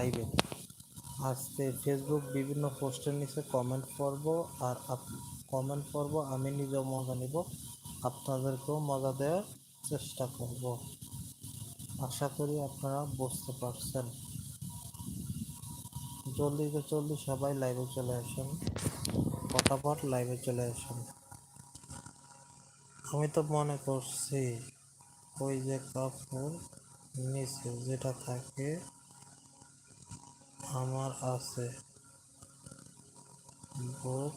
লাইভে। আজকে ফেসবুক বিভিন্ন পোস্টের নিচে কমেন্ট করব আর কমেন্ট করব আমি নিজেও মজা নিব। আপনাদেরকেও মজা দেওয়ার চেষ্টা করব। আশা করি আপনারা বুঝতে পারছেন। জলদি জলদি সবাই লাইভে চলে আসেন। ফটাফট লাইভে চলে আসেন। আমি তো মনে করছি, ওই যে কাপড় নিচে যেটা থাকে আমার আছে। বুক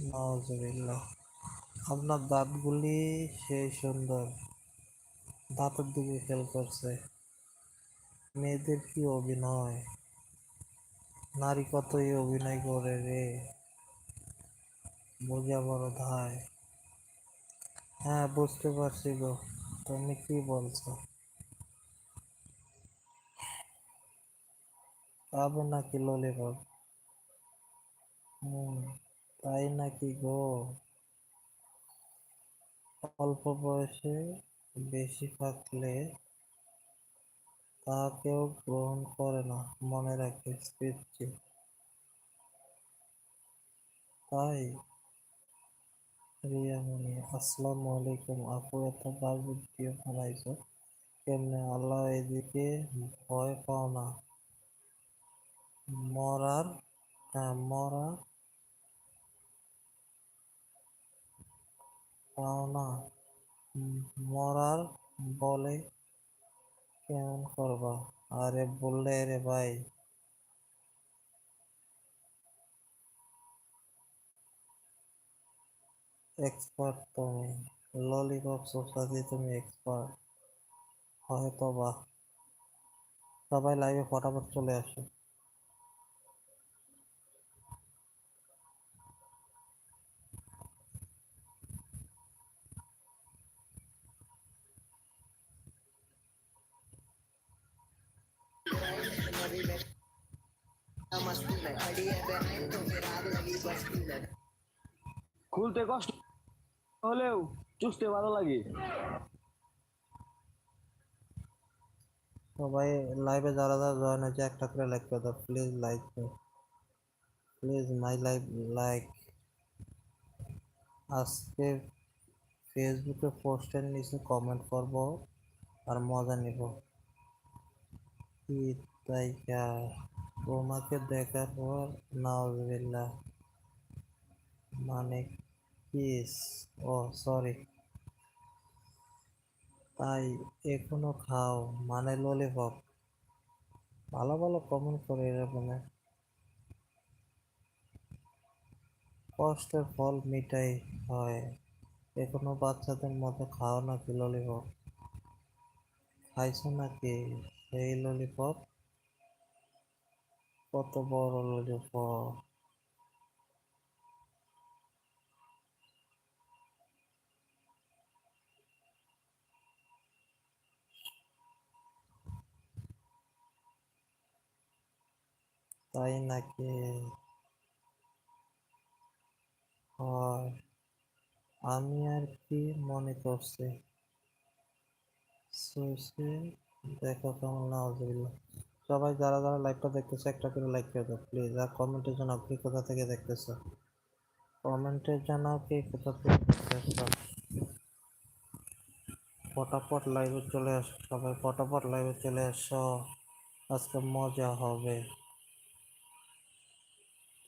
নাউজুবিল্লাহ আপনার দাঁতগুলি সেই সুন্দর। দাঁতের দিকে খেয়াল করছে। মেয়েদের কি অভিনয়? নারী কতই অভিনয় করে রে? বোঝা বড় ধায়। হ্যাঁ বুঝতে পারছি গো। তুমি কি বলছো? পাবে নাকি ললিপপ হুম, তাই নাকি গো? অল্প বয়সে বেশি থাকলে তা কেউ গ্রহণ করে না, মনে রাখে তাই? রিয়ামণি আসসালামু আলাইকুম। আপু এত বাজে ভিডিও বানাইছো কেমনে? আল্লাহ এদিকে ভয় পাও না। মরার হ্যাঁ মরা পাও না। মরার বলে কেমন করবা? আরে বললে রে ভাই। এক্সপার্ট তুমি ললিপপ সোসাইটি তুমি এক্সপার্ট হয়তো বা সবাই লাইভে ফটাফট চলে আসে। খুলতে কষ্ট হলেও চুষতে ভালো লাগে। সবাই লাইভে যারা যারা জয়েন হয়েছে, একটা করে লাইক করে দাও please like please my live like আজকে ফেসবুকে পোস্টের নিচে কমেন্ট করব আর মজা নিব। কি তাই তোমাকে দেখার পর নাউজুবিল্লাহ। মানে কিস ও সরি তাই এখনও খাও। মানে ললিপপ ভালো ভালো কমন করে এরকম কষ্টের ফল মিটাই হয়। এখনও বাচ্চাদের মতো খাও নাকি ললিপপ খাইছো নাকি সেই ললিপপ কত বড় ললিপপ তাই নাকি আমি আর কি মনে করছি দেখো কেমন নাউজুবিল্লাহ সবাই যারা যারা লাইভটা দেখতেছে একটা করে লাইক করে দাও প্লিজ আর কমেন্টে জানাও কে কোথা থেকে দেখতেছো কমেন্টে জানাও কে কোথা থেকে দেখতেছো ফটাফট লাইভে চলে আসো সবাই ফটাফট লাইভে চলে আসো আজকে মজা হবে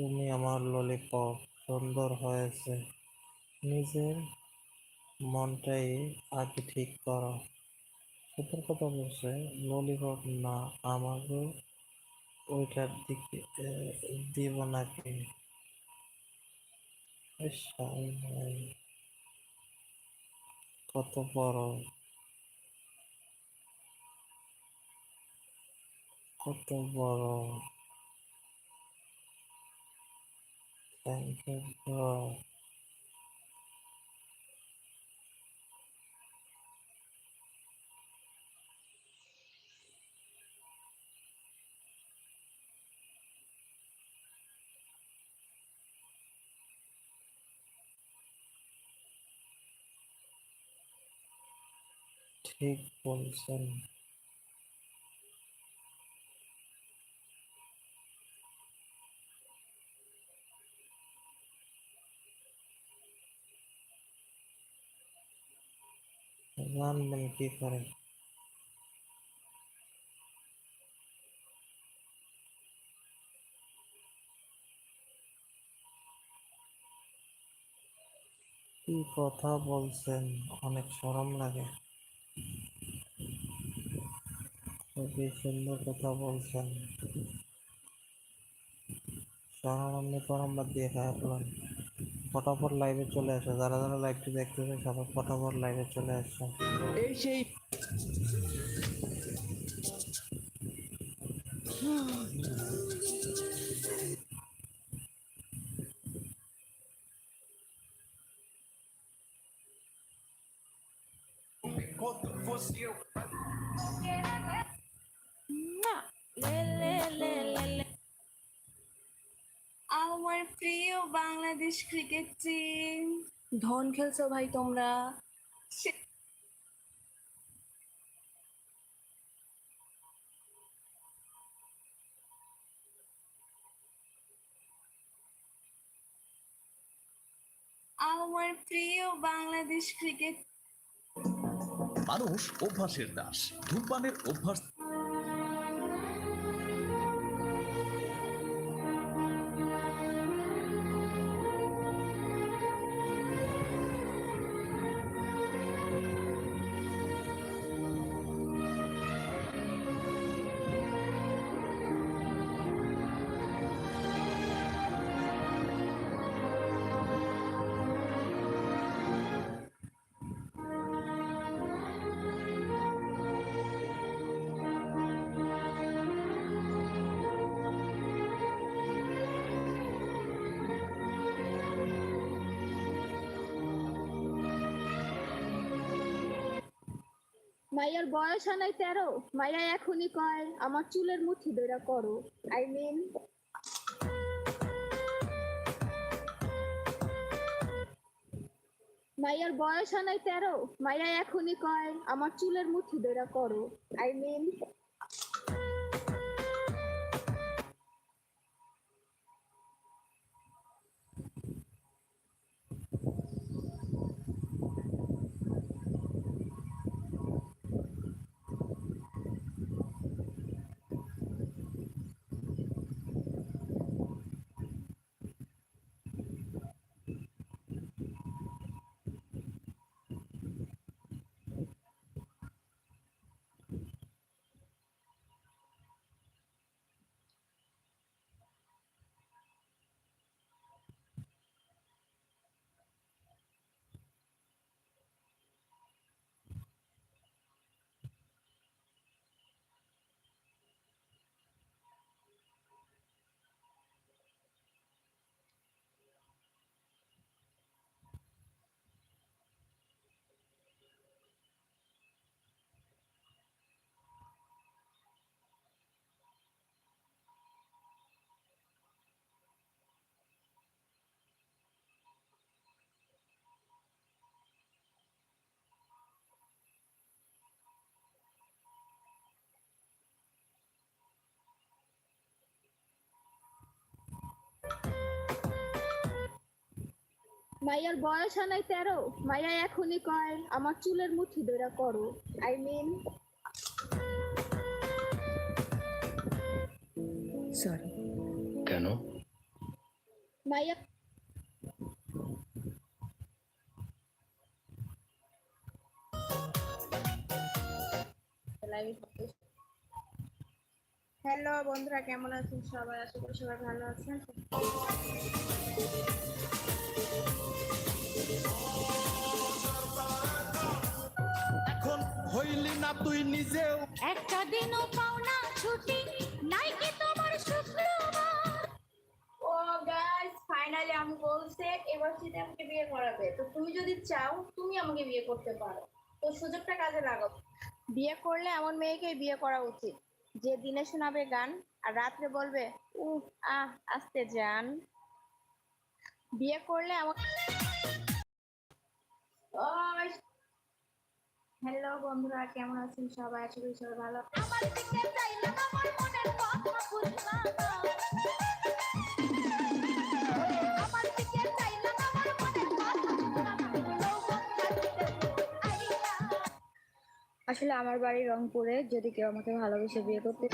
তুমি আমার ললিপপ সুন্দর হয়েছে। নিজের মনটাই আগে ঠিক করো। সত্যের বলছে ললিপপ না, আমাকে ওইটার দিকে দিব নাকি। কত বড়। কত বড়। Thank you, Lord. Take. জানবেন কি করে কি কথা বলছেন? অনেক শরম লাগে। খুবই সুন্দর কথা বলছেন। শরম আপনি করম দিয়ে খারাপ ফটাফট লাইভে চলে আসে। যারা যারা লাইভটি দেখতেছে সবাই ফটাফট লাইভে চলে আসছে। এই সেই বাংলাদেশ ক্রিকেট টিম ধন খেলছো ভাই তোমরা। আমার প্রিয় বাংলাদেশ ক্রিকেট মানুষ অভ্যাসের দাস। ধূমপানের অভ্যাস মাইয়ার বয়স হয় নাই তেরো। মাইয়া এখনই কয়, আমার চুলের মুঠি দইরা করো। আই মিন মাইয়ার বয়স হয় নাই তেরো। মাইয়া এখনই কয়, আমার চুলের মুঠি দইরা করো। আই মিন মাইয়ার বয়স হয় নাই তেরো। মাইয়া এখনই কয় আমার চুলের মুঠি ধরে করো। আই মিন সরি কেন? মাইয়া হ্যালো বন্ধুরা কেমন আছেন সবাই? আশা করি সবাই ভালো আছেন। না তুই নিজেও। একটা দিনও পাও না ছুটি নাই কি তোমার শুক্রবার? ও গাইস ফাইনালি আমি বলছে এবার শীতে আমাকে বিয়ে করাবে তো তুমি যদি চাও তুমি আমাকে বিয়ে করতে পারো। তো সুযোগটা কাজে লাগাও। বিয়ে করলে এমন মেয়েকে বিয়ে করা উচিত যে দিনে শোনাবে গান আর রাত্রে বলবে উহ আহ আস্তে যান। বিয়ে করলে এমন ওই হ্যালো বন্ধুরা কেমন আছেন সবাই? আশা করি সবাই ভালো আমার দিকে আমার মনের কথা আসলে আমার বাড়ি রংপুরে যদি কেউ আমাকে ভালোবেসে বিয়ে করতে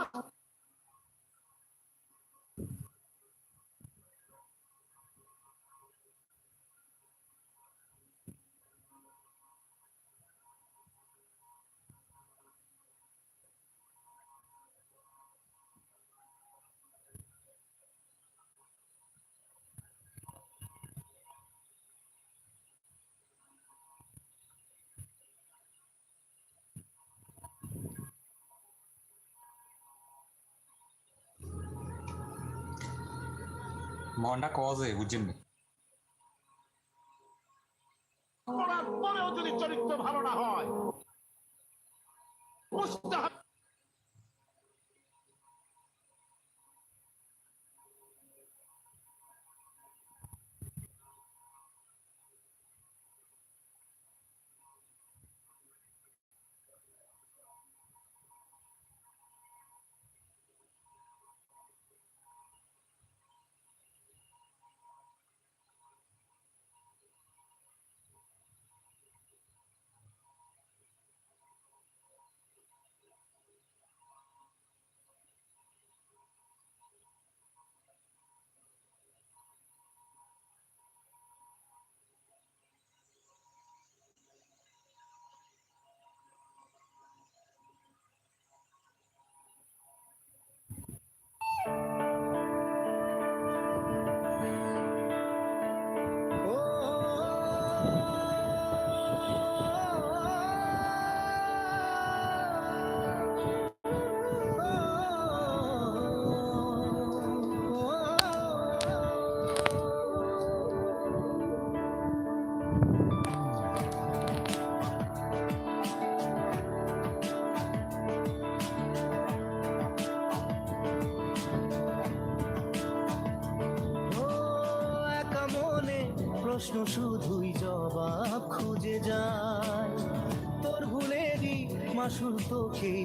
off. মনটা কজে বুঝছেন পরেও যদি চরিত্র ভালো না হয় প্রশ্ন শুধুই জবাব খুঁজে যায়। তোর ভুলেরই মাসুর তোকেই